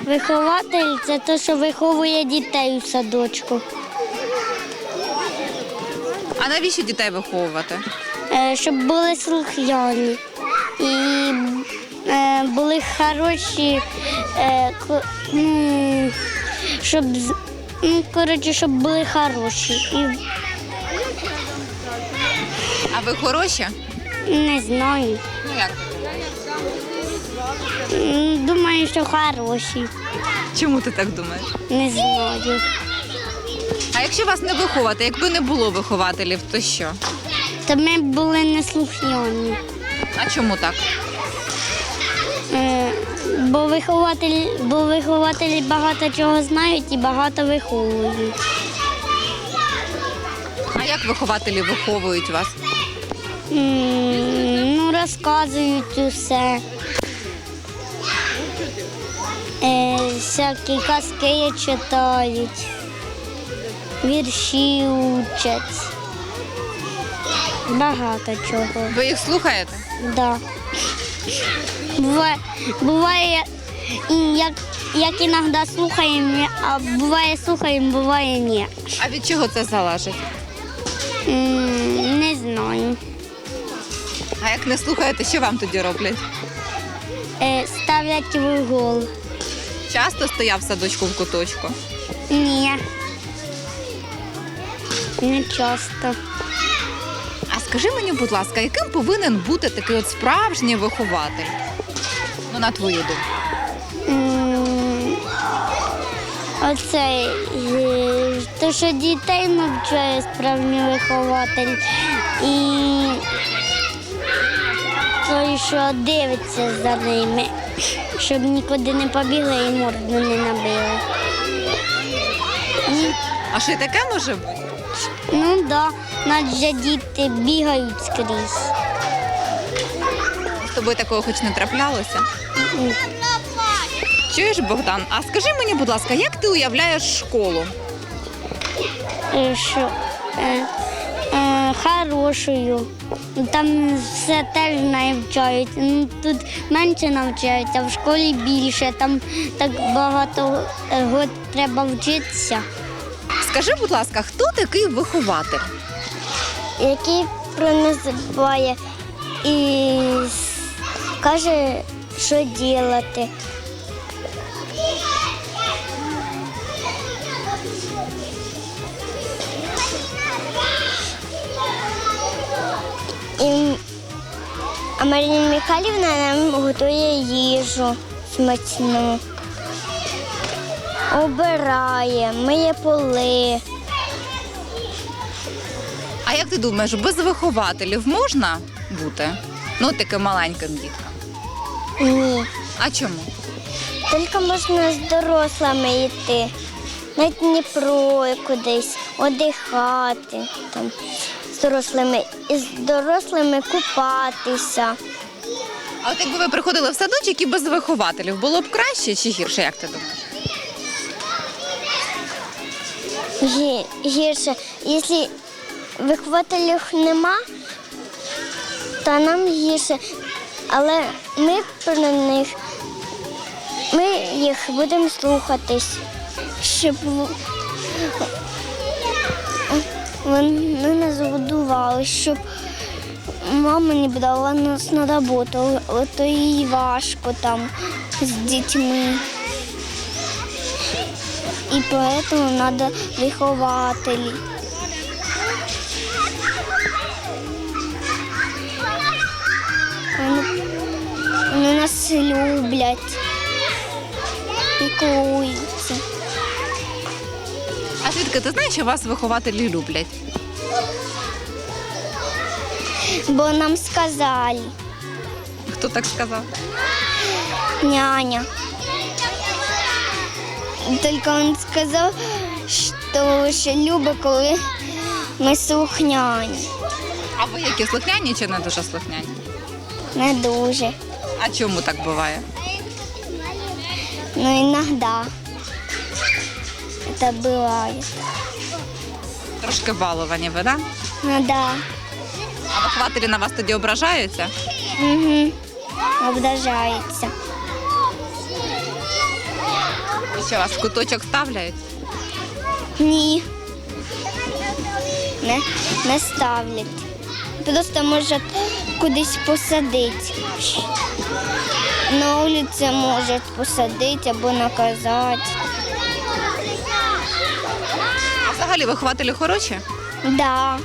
Вихователь це те, що виховує дітей у садочку, А навіщо дітей виховувати? Е, щоб були слухняні і е, були хороші, е, щоб ну, коротше, щоб були хороші. І А ви хороші? не знаю. Ну як? Думаю, що хороші. Чому ти так думаєш? Не знаю. А якщо вас не виховати, якби не було вихователів, то що? Та ми були неслухняні. А чому так? Е, Бо вихователі, бо вихователі багато чого знають і багато виховують. А як вихователі виховують вас? М, Ну, розказують усе. Е, всякі казки читають, вірші учать. Багато чого. Ви їх слухаєте? Да. Буває, буває як, як іноді слухаємо, а буває слухаємо, буває ні. А від чого це залежить? М, Не знаю. А як не слухаєте, що вам тоді роблять? Е, Ставлять в угол. Часто стояв в садочку в куточку. Ні. Не часто. А скажи мені, будь ласка, яким повинен бути такий от справжній вихователь? Ну, на твою думку. М, Оце е, те, що дітей навчає справжній вихователь. І той, що дивиться за ними, щоб нікуди не побігли і морду не набили. Ні. А що й таке може бути? Ну так, да, адже діти бігають скрізь. З тобою такого хоч не траплялося? Чуєш, Богдан? А скажи мені, будь ласка, як ти уявляєш школу? Е, Що е, хорошою. Там все теж навчають. Ну, тут менше навчають, а в школі більше. Там так багато е, год треба вчитися. Скажи, будь ласка, хто такий вихователь? Який проназиває і каже, що робити. А Марія Михайлівна нам готує їжу смачну, обирає, миє поли. А як ти думаєш, без вихователів можна бути? Ну, таким маленьким діткам. Ні. А чому? Тільки можна з дорослими йти. На Дніпро кудись, одихати там, дорослими і з дорослими купатися. А от якби ви приходили в садочок і без вихователів, було б краще чи гірше, як ти думаєш? Гі- Гірше, якщо вихователів нема, то нам гірше. Але ми про них ми їх будемо слухатись, щоб в- вони нас щоб мама не брала нас на роботу, а то їй важко там з дітьми. И поэтому надо вихователі. Вони, вони нас люблять, піклуються. А звідки ти знаєш, що вас вихователі люблять? Бо нам сказали, Хто так сказав? няня. Тільки він сказав, що ще любить, коли ми слухняні. А ви які слухняні чи не дуже слухняні? Не дуже. А чому так буває? Но иногда это бывает. Трошки баловані ви, да? Ну да. А вихователі на вас тоді ображаються? Угу. Ображается. Що вас в куточок ставляють? Ні. Не, не ставлять. Просто можуть кудись посадити. На вулиці можуть посадити або наказати. А взагалі вихователі хороші? Да.